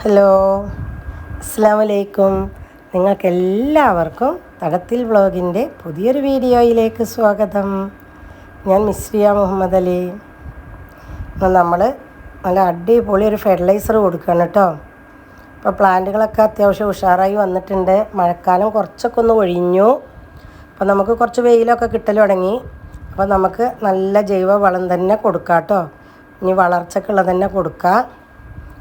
Hello. അസ്സാം വലൈക്കും നിങ്ങൾക്കെല്ലാവർക്കും തടത്തിൽ വ്ളോഗിന്റെ പുതിയൊരു വീഡിയോയിലേക്ക് സ്വാഗതം. ഞാൻ മിസ്രിയ മുഹമ്മദ് അലി. അപ്പോൾ നമ്മൾ നല്ല അടിപൊളി ഒരു ഫെർട്ടിലൈസർ കൊടുക്കുകയാണ് കേട്ടോ. അപ്പോൾ പ്ലാന്റുകളൊക്കെ അത്യാവശ്യം ഉഷാറായി വന്നിട്ടുണ്ട്. മഴക്കാലം കുറച്ചൊക്കെ ഒന്ന് ഒഴിഞ്ഞു. അപ്പോൾ നമുക്ക് കുറച്ച് വെയിലൊക്കെ കിട്ടൽ തുടങ്ങി. അപ്പോൾ നമുക്ക് നല്ല ജൈവ വളം തന്നെ കൊടുക്കാം കേട്ടോ. ഇനി വളർച്ചക്കുള്ളത് തന്നെ കൊടുക്കാം.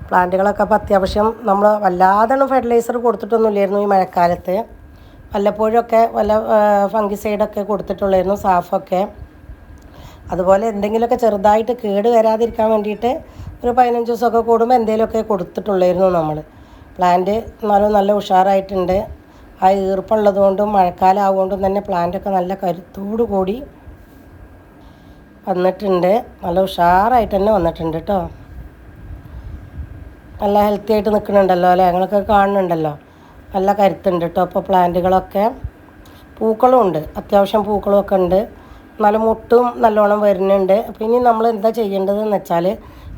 പ്ലാന്റുകളൊക്കെ അപ്പോൾ അത്യാവശ്യം നമ്മൾ വല്ലാതെ ഫെർട്ടിലൈസർ കൊടുത്തിട്ടൊന്നുമില്ലായിരുന്നു ഈ മഴക്കാലത്ത്. വല്ലപ്പോഴൊക്കെ വല്ല ഫംഗിസൈഡൊക്കെ കൊടുത്തിട്ടുള്ളായിരുന്നു സാഫൊക്കെ. അതുപോലെ എന്തെങ്കിലുമൊക്കെ ചെറുതായിട്ട് കേട് വരാതിരിക്കാൻ വേണ്ടിയിട്ട് ഒരു പതിനഞ്ച് ദിവസമൊക്കെ കൂടുമ്പോൾ എന്തെങ്കിലുമൊക്കെ കൊടുത്തിട്ടുള്ളായിരുന്നു നമ്മൾ പ്ലാന്റ് എന്നാലും നല്ല ഉഷാറായിട്ടുണ്ട്. ആ ഈർപ്പുള്ളത് കൊണ്ടും മഴക്കാലം ആവുകൊണ്ടും തന്നെ പ്ലാന്റൊക്കെ നല്ല കരുത്തോടു കൂടി വന്നിട്ടുണ്ട്. നല്ല ഉഷാറായിട്ട് തന്നെ വന്നിട്ടുണ്ട് കേട്ടോ. നല്ല ഹെൽത്തി ആയിട്ട് നിൽക്കുന്നുണ്ടല്ലോ അല്ലേ? ഞങ്ങളൊക്കെ കാണുന്നുണ്ടല്ലോ. നല്ല കരുത്തുണ്ട് കേട്ടോ അപ്പോൾ പ്ലാന്റുകളൊക്കെ പൂക്കളും ഉണ്ട്. അത്യാവശ്യം പൂക്കളും ഒക്കെ ഉണ്ട്. നല്ല മുട്ടും നല്ലോണം വരുന്നുണ്ട്. അപ്പോൾ ഇനി നമ്മൾ എന്താ ചെയ്യേണ്ടതെന്ന് വെച്ചാൽ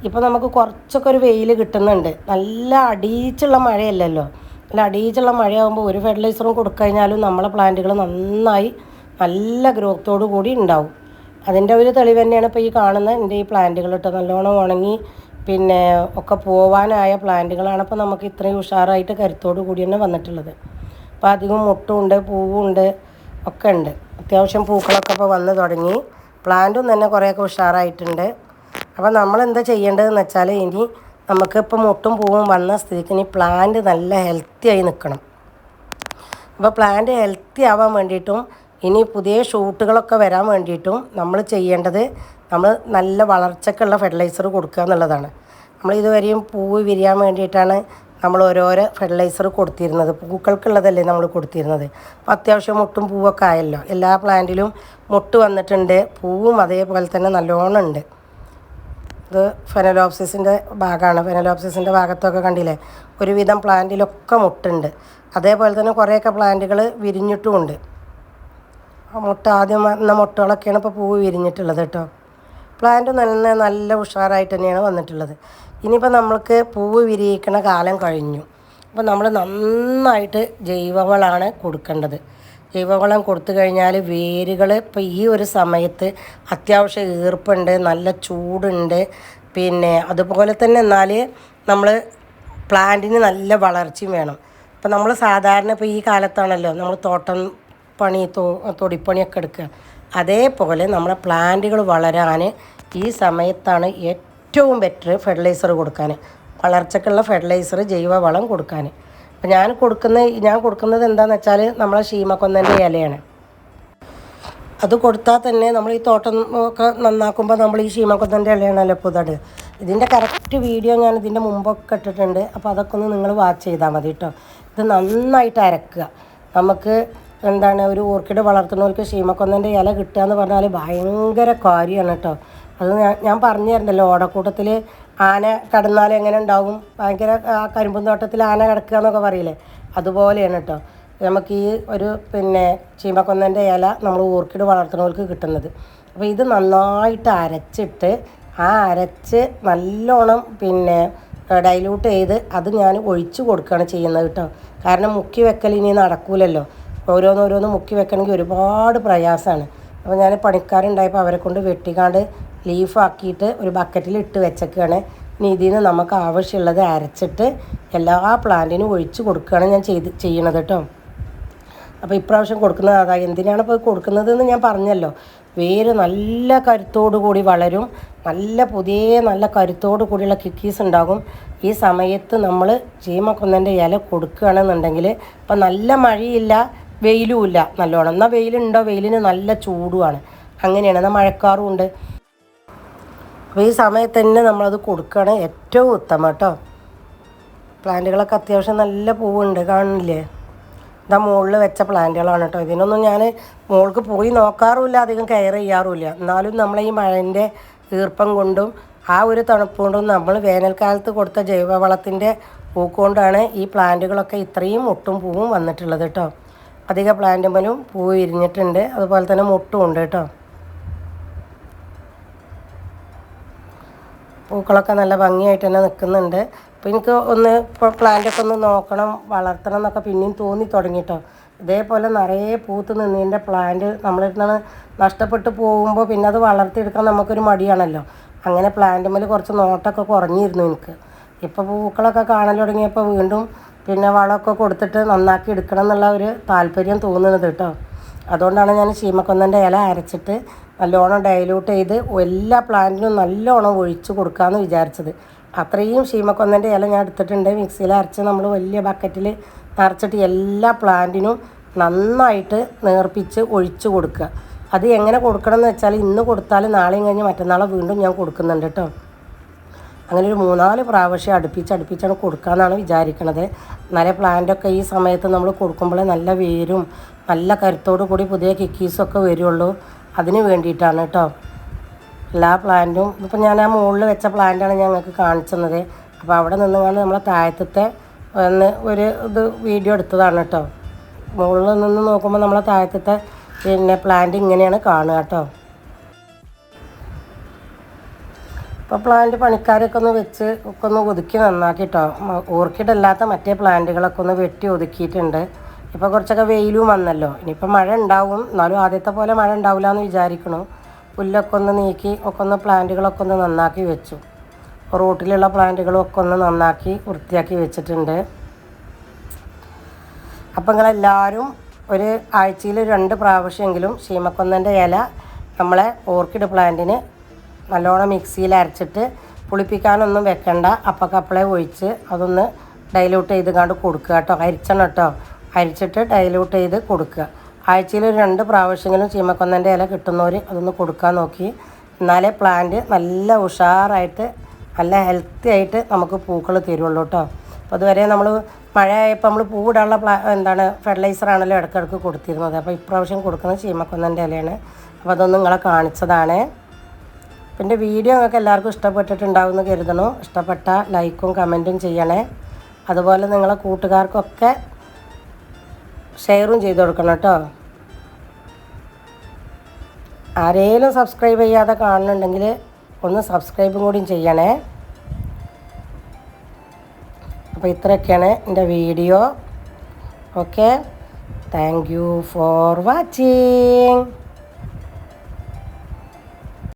ഇപ്പോൾ നമുക്ക് കുറച്ചൊക്കെ ഒരു വെയിൽ കിട്ടുന്നുണ്ട്. നല്ല അടിയിച്ചുള്ള മഴയല്ലല്ലോ. നല്ല അടിയിച്ചുള്ള മഴയാകുമ്പോൾ ഒരു ഫെർട്ടിലൈസറും കൊടുക്കഴിഞ്ഞാലും നമ്മളെ പ്ലാന്റുകൾ നന്നായി നല്ല ഗ്രോത്തോടു കൂടി ഉണ്ടാവും. അതിന്റെ ഒരു തെളിവ് തന്നെയാണ് ഇപ്പോൾ ഈ കാണുന്ന എന്റെ ഈ പ്ലാന്റുകൾ കേട്ടോ നല്ലോണം ഉണങ്ങി പിന്നെ ഒക്കെ പോവാനായ പ്ലാന്റുകളാണ് അപ്പോൾ നമുക്ക് ഇത്രയും ഉഷാറായിട്ട് കരുത്തോടു കൂടി തന്നെ വന്നിട്ടുള്ളത്. അപ്പോൾ അധികം മുട്ടുമുണ്ട് പൂവുണ്ട് ഒക്കെ ഉണ്ട്. അത്യാവശ്യം പൂക്കളൊക്കെ ഇപ്പോൾ വന്ന് തുടങ്ങി. പ്ലാന്റും തന്നെ കുറേയൊക്കെ ഉഷാറായിട്ടുണ്ട്. അപ്പോൾ നമ്മൾ എന്താ ചെയ്യേണ്ടതെന്ന് വെച്ചാൽ ഇനി നമുക്ക് ഇപ്പോൾ മുട്ടും പൂവും വന്ന സ്ഥിതിക്ക് ഇനി പ്ലാന്റ് നല്ല ഹെൽത്തി ആയി നിൽക്കണം. അപ്പോൾ പ്ലാന്റ് ഹെൽത്തി ആവാൻ വേണ്ടിയിട്ടും ഇനി പുതിയ ഷൂട്ടുകളൊക്കെ വരാൻ വേണ്ടിയിട്ടും നമ്മൾ ചെയ്യേണ്ടത് നമ്മൾ നല്ല വളർച്ചക്കുള്ള ഫെർട്ടിലൈസർ കൊടുക്കുക എന്നുള്ളതാണ്. നമ്മൾ ഇതുവരെയും പൂവ് വിരിയാൻ വേണ്ടിയിട്ടാണ് നമ്മൾ ഓരോരോ ഫെർട്ടിലൈസർ കൊടുത്തിരുന്നത്. പൂക്കൾക്കുള്ളതല്ലേ നമ്മൾ കൊടുത്തിരുന്നത്. അപ്പോൾ അത്യാവശ്യം മുട്ടും പൂവൊക്കെ ആയല്ലോ. എല്ലാ പ്ലാന്റിലും മുട്ട് വന്നിട്ടുണ്ട്. പൂവും അതേപോലെ തന്നെ നല്ലോണം ഉണ്ട്. ഇത് ഫെനലോപ്സിസിന്റെ ഭാഗമാണ് ഫെനലോപ്സിസിന്റെ ഭാഗത്തൊക്കെ കണ്ടില്ലേ? ഒരുവിധം പ്ലാന്റിലൊക്കെ മുട്ടുണ്ട്. അതേപോലെ തന്നെ കുറേയൊക്കെ പ്ലാന്റുകൾ വിരിഞ്ഞിട്ടുമുണ്ട്. ആ മുട്ട ആദ്യം വന്ന മുട്ടകളൊക്കെയാണ് ഇപ്പോൾ പൂവ് വിരിഞ്ഞിട്ടുള്ളത് കേട്ടോ. പ്ലാന്റ് നല്ല നല്ല ഉഷാറായിട്ട് തന്നെയാണ് വന്നിട്ടുള്ളത്. ഇനിയിപ്പോൾ നമ്മൾക്ക് പൂവ് വിരിയിക്കണ കാലം കഴിഞ്ഞു. അപ്പോൾ നമ്മൾ നന്നായിട്ട് ജൈവവളമാണ് കൊടുക്കേണ്ടത്. ജൈവവളം കൊടുത്തു കഴിഞ്ഞാൽ വേരുകൾ ഇപ്പോൾ ഈ ഒരു സമയത്ത് അത്യാവശ്യം ഈർപ്പുണ്ട് നല്ല ചൂടുണ്ട്. പിന്നെ അതുപോലെ തന്നെ എന്നാൽ നമ്മൾ പ്ലാന്റിന് നല്ല വളർച്ചയും വേണം. ഇപ്പം നമ്മൾ സാധാരണ ഇപ്പോൾ ഈ കാലത്താണല്ലോ നമ്മൾ തോട്ടം പണി തോ തൊടിപ്പണിയൊക്കെ എടുക്കുക. അതേപോലെ നമ്മളെ പ്ലാന്റുകൾ വളരാൻ ഈ സമയത്താണ് ഏറ്റവും ബെറ്റർ ഫെർട്ടിലൈസർ കൊടുക്കാൻ. വളർച്ചക്കുള്ള ഫെർട്ടിലൈസർ ജൈവവളം കൊടുക്കാൻ. അപ്പം ഞാൻ കൊടുക്കുന്ന ഞാൻ കൊടുക്കുന്നത് എന്താണെന്ന് വെച്ചാൽ നമ്മളെ ഷീമക്കൊന്നന്റെ ഇലയാണ്. അത് കൊടുത്താൽ തന്നെ നമ്മൾ ഈ തോട്ടം ഒക്കെ നന്നാക്കുമ്പോൾ നമ്മൾ ഈ ഷീമക്കൊന്നന്റെ ഇലയാണല്ലോ പുതട്. ഇതിന്റെ കറക്റ്റ് വീഡിയോ ഞാൻ ഇതിന്റെ മുമ്പൊക്കെ ഇട്ടിട്ടുണ്ട്. അപ്പോൾ അതൊക്കെ ഒന്ന് നിങ്ങൾ വാച്ച് ചെയ്താൽ മതി കേട്ടോ. ഇത് നന്നായിട്ട് അരക്കുക. നമുക്ക് എന്താണ് ഒരു ഓർക്കിഡ് വളർത്തുന്നവർക്ക് ശീമക്കൊന്നന്റെ ഇല കിട്ടുക എന്ന് പറഞ്ഞാൽ ഭയങ്കര കാര്യമാണ് കേട്ടോ. അത് ഞാൻ ഞാൻ പറഞ്ഞു തരണ്ടല്ലോ ഓടക്കൂട്ടത്തിൽ ആന കടന്നാൽ എങ്ങനെ ഉണ്ടാവും? ഭയങ്കര ആ കരിമ്പും തോട്ടത്തിൽ ആന കിടക്കുക എന്നൊക്കെ പറയില്ലേ? അതുപോലെയാണ് കേട്ടോ. നമുക്ക് ഈ ഒരു പിന്നെ ചീമക്കൊന്നന്റെ ഇല നമ്മൾ ഓർക്കിഡ് വളർത്തുന്നവർക്ക് കിട്ടുന്നത്. അപ്പോൾ ഇത് നന്നായിട്ട് അരച്ചിട്ട് ആ അരച്ച് നല്ലോണം പിന്നെ ഡൈല്യൂട്ട് ചെയ്ത് അത് ഞാൻ ഒഴിച്ചു കൊടുക്കുകയാണ് ചെയ്യുന്നത് കേട്ടോ. കാരണം മുക്കി വെക്കൽ ഇനി നടക്കൂലല്ലോ. ഓരോന്നോരോന്ന് മുക്കി വെക്കണമെങ്കിൽ ഒരുപാട് പ്രയാസമാണ്. അപ്പോൾ ഞാൻ പണിക്കാരുണ്ടായപ്പോൾ അവരെ കൊണ്ട് വെട്ടിക്കാണ്ട് ലീഫാക്കിയിട്ട് ഒരു ബക്കറ്റിൽ ഇട്ട് വെച്ചേക്കുകയാണ് ഇനി ഇതിൽ നിന്ന് നമുക്ക് ആവശ്യമുള്ളത് അരച്ചിട്ട് എല്ലാ പ്ലാന്റിനും ഒഴിച്ച് കൊടുക്കുകയാണ് ഞാൻ ചെയ്ത് ചെയ്യണത് കേട്ടോ. അപ്പോൾ ഇപ്രാവശ്യം കൊടുക്കുന്നത് അതാ എന്തിനാണ് ഇപ്പോൾ കൊടുക്കുന്നതെന്ന് ഞാൻ പറഞ്ഞല്ലോ. വേര് നല്ല കരുത്തോടു കൂടി വളരും. നല്ല പുതിയ നല്ല കരുത്തോടു കൂടിയുള്ള കിക്കീസ് ഉണ്ടാകും. ഈ സമയത്ത് നമ്മൾ ചീമക്കൊന്നന്റെ ഇല കൊടുക്കുകയാണെന്നുണ്ടെങ്കിൽ ഇപ്പം നല്ല മഴയില്ല വെയിലും ഇല്ല നല്ലോണം. എന്നാൽ വെയിലുണ്ടോ? വെയിലിന് നല്ല ചൂടുമാണ്. അങ്ങനെയാണ്. എന്നാൽ മഴക്കാറും ഉണ്ട്. അപ്പോൾ ഈ സമയത്ത് തന്നെ നമ്മളത് കൊടുക്കുകയാണ് ഏറ്റവും ഉത്തമം കേട്ടോ. പ്ലാന്റുകളൊക്കെ അത്യാവശ്യം നല്ല പൂവുണ്ട്. കാണില്ലേ ഇതാ മുകളിൽ വെച്ച പ്ലാന്റുകളാണ് കേട്ടോ. ഇതിനൊന്നും ഞാൻ മുകൾക്ക് പോയി നോക്കാറുമില്ല. അധികം കെയർ ചെയ്യാറുമില്ല. എന്നാലും നമ്മളെ ഈ മഴന്റെ ഈർപ്പം കൊണ്ടും ആ ഒരു തണുപ്പ് കൊണ്ടും നമ്മൾ വേനൽക്കാലത്ത് കൊടുത്ത ജൈവവളത്തിന്റെ പൂക്കൊണ്ടാണ് ഈ പ്ലാന്റുകളൊക്കെ ഇത്രയും ഒട്ടും പൂവും വന്നിട്ടുള്ളത് കേട്ടോ. അധിക പ്ലാന്റുമ്മലും പൂ വിരിഞ്ഞിട്ടുണ്ട് അതുപോലെ തന്നെ മുട്ടും ഉണ്ട് കേട്ടോ. പൂക്കളൊക്കെ നല്ല ഭംഗിയായിട്ട് തന്നെ നിൽക്കുന്നുണ്ട്. അപ്പോൾ എനിക്ക് ഒന്ന് ഇപ്പോൾ പ്ലാന്റൊക്കെ ഒന്ന് നോക്കണം വളർത്തണം എന്നൊക്കെ പിന്നെയും തോന്നി തുടങ്ങിട്ടോ ഇതേപോലെ നിറയെ പൂത്ത് നിന്നതിന്റെ പ്ലാന്റ് നമ്മളിരുന്നാണ് നഷ്ടപ്പെട്ട് പോകുമ്പോൾ പിന്നെ അത് വളർത്തിയെടുക്കാൻ നമുക്കൊരു മടിയാണല്ലോ. അങ്ങനെ പ്ലാന്റ് മേൽ കുറച്ച് നോട്ടൊക്കെ കുറഞ്ഞിരുന്നു എനിക്ക്. ഇപ്പോൾ പൂക്കളൊക്കെ കാണാൻ തുടങ്ങിയപ്പോൾ വീണ്ടും പിന്നെ വളമൊക്കെ കൊടുത്തിട്ട് നന്നാക്കി എടുക്കണം എന്നുള്ള ഒരു താല്പര്യം തോന്നുന്നത് കേട്ടോ. അതുകൊണ്ടാണ് ഞാൻ ചീമക്കൊന്നന്റെ ഇല അരച്ചിട്ട് നല്ലോണം ഡൈലൂട്ട് ചെയ്ത് എല്ലാ പ്ലാന്റിനും നല്ലോണം ഒഴിച്ച് കൊടുക്കാമെന്ന് വിചാരിച്ചത്. അത്രയും ശീമക്കൊന്നന്റെ ഇല ഞാൻ എടുത്തിട്ടുണ്ട്. മിക്സിയിൽ അരച്ച് നമ്മൾ വലിയ ബക്കറ്റിൽ നിറച്ചിട്ട് എല്ലാ പ്ലാന്റിനും നന്നായിട്ട് നേർപ്പിച്ച് ഒഴിച്ച് കൊടുക്കുക. അത് എങ്ങനെ കൊടുക്കണം എന്ന് വെച്ചാൽ ഇന്ന് കൊടുത്താൽ നാളെയും കഴിഞ്ഞ് മറ്റന്നാളെ വീണ്ടും ഞാൻ കൊടുക്കുന്നുണ്ട് കേട്ടോ. അങ്ങനെ ഒരു മൂന്നാൽ പ്രാവശ്യം അടുപ്പിച്ച് അടുപ്പിച്ചാണ് കൊടുക്കാമെന്നാണ് വിചാരിക്കണത്. എന്നാലേ പ്ലാന്റൊക്കെ ഈ സമയത്ത് നമ്മൾ കൊടുക്കുമ്പോൾ നല്ല വേരും നല്ല കരുത്തോടു കൂടി പുതിയ കിക്കീസൊക്കെ വരുള്ളൂ. അതിന് വേണ്ടിയിട്ടാണ് കേട്ടോ എല്ലാ പ്ലാന്റും ഇപ്പം ഞാൻ ആ മുകളിൽ വെച്ച പ്ലാന്റാണ് ഞങ്ങൾക്ക് കാണിച്ചത് അപ്പോൾ അവിടെ നിന്നുകൊണ്ട് നമ്മളെ താഴത്തെ ഒന്ന് ഒരു ഇത് വീഡിയോ എടുത്തതാണ് കേട്ടോ മുകളിൽ നിന്ന് നോക്കുമ്പോൾ നമ്മളെ താഴത്തെ പിന്നെ പ്ലാന്റ് ഇങ്ങനെയാണ് കാണുക കേട്ടോ ഇപ്പോൾ പ്ലാന്റ് പണിക്കാരൊക്കെ ഒന്ന് വെച്ച് ഒക്കെ ഒന്ന് ഒതുക്കി നന്നാക്കിട്ടോ. ഓർക്കിഡ് അല്ലാത്ത മറ്റേ പ്ലാന്റുകളൊക്കെ ഒന്ന് വെട്ടി ഒതുക്കിയിട്ടുണ്ട്. ഇപ്പോൾ കുറച്ചൊക്കെ വെയിലും വന്നല്ലോ. ഇനിയിപ്പോൾ മഴ ഉണ്ടാവും. എന്നാലും ആദ്യത്തെ പോലെ മഴ ഉണ്ടാവില്ല എന്ന് വിചാരിക്കണു. പുല്ലൊക്കെ ഒന്ന് നീക്കി ഒക്കെ ഒന്ന് പ്ലാന്റുകളൊക്കെ ഒന്ന് നന്നാക്കി വെച്ചു. റോട്ടിലുള്ള പ്ലാന്റുകളും ഒക്കെ ഒന്ന് നന്നാക്കി വൃത്തിയാക്കി വെച്ചിട്ടുണ്ട്. അപ്പം നിങ്ങളെല്ലാവരും ഒരു ആഴ്ചയിൽ രണ്ട് പ്രാവശ്യമെങ്കിലും ശീമക്കൊന്നന്റെ ഇല നമ്മളെ ഓർക്കിഡ് പ്ലാന്റിന് നല്ലോണം മിക്സിയിൽ അരച്ചിട്ട് പുളിപ്പിക്കാനൊന്നും വെക്കണ്ട. അപ്പക്കപ്പളെ ഒഴിച്ച് അതൊന്ന് ഡൈലൂട്ട് ചെയ്ത് കണ്ട് കൊടുക്കുക കേട്ടോ. അരിച്ചണം കേട്ടോ. അരിച്ചിട്ട് ഡൈലൂട്ട് ചെയ്ത് കൊടുക്കുക. ആഴ്ചയിൽ ഒരു രണ്ട് പ്രാവശ്യമെങ്കിലും ചീമക്കൊന്നന്റെ ഇല കിട്ടുന്നവർ അതൊന്ന് കൊടുക്കാൻ നോക്കി. എന്നാലേ പ്ലാന്റ് നല്ല ഉഷാറായിട്ട് നല്ല ഹെൽത്തി ആയിട്ട് നമുക്ക് പൂക്കൾ തരുള്ളൂ കേട്ടോ. അപ്പോൾ അതുവരെ നമ്മൾ മഴ ആയപ്പോൾ നമ്മൾ പൂവിടാനുള്ള പ്ലാ എന്താണ് ഫെർട്ടിലൈസർ ആണല്ലോ ഇടയ്ക്കിടയ്ക്ക് കൊടുത്തിരുന്നത്. അപ്പോൾ ഇപ്രാവശ്യം കൊടുക്കുന്നത് ചീമക്കൊന്നന്റെ ഇലയാണ്. അപ്പോൾ അതൊന്നും നിങ്ങളെ കാണിച്ചതാണ്. പിന്നെ വീഡിയോ നിങ്ങൾക്ക് എല്ലാവർക്കും ഇഷ്ടപ്പെട്ടിട്ടുണ്ടാവുമെന്ന് കരുതണു. ഇഷ്ടപ്പെട്ട ലൈക്കും കമന്റും ചെയ്യണേ. അതുപോലെ നിങ്ങളെ കൂട്ടുകാർക്കൊക്കെ ഷെയറും ചെയ്ത് കൊടുക്കണം കേട്ടോ. ആരേലും സബ്സ്ക്രൈബ് ചെയ്യാതെ കാണുന്നുണ്ടെങ്കിൽ ഒന്ന് സബ്സ്ക്രൈബും കൂടിയും ചെയ്യണേ. അപ്പോൾ ഇത്രയൊക്കെയാണ് എന്റെ video. Okay. Thank you for watching.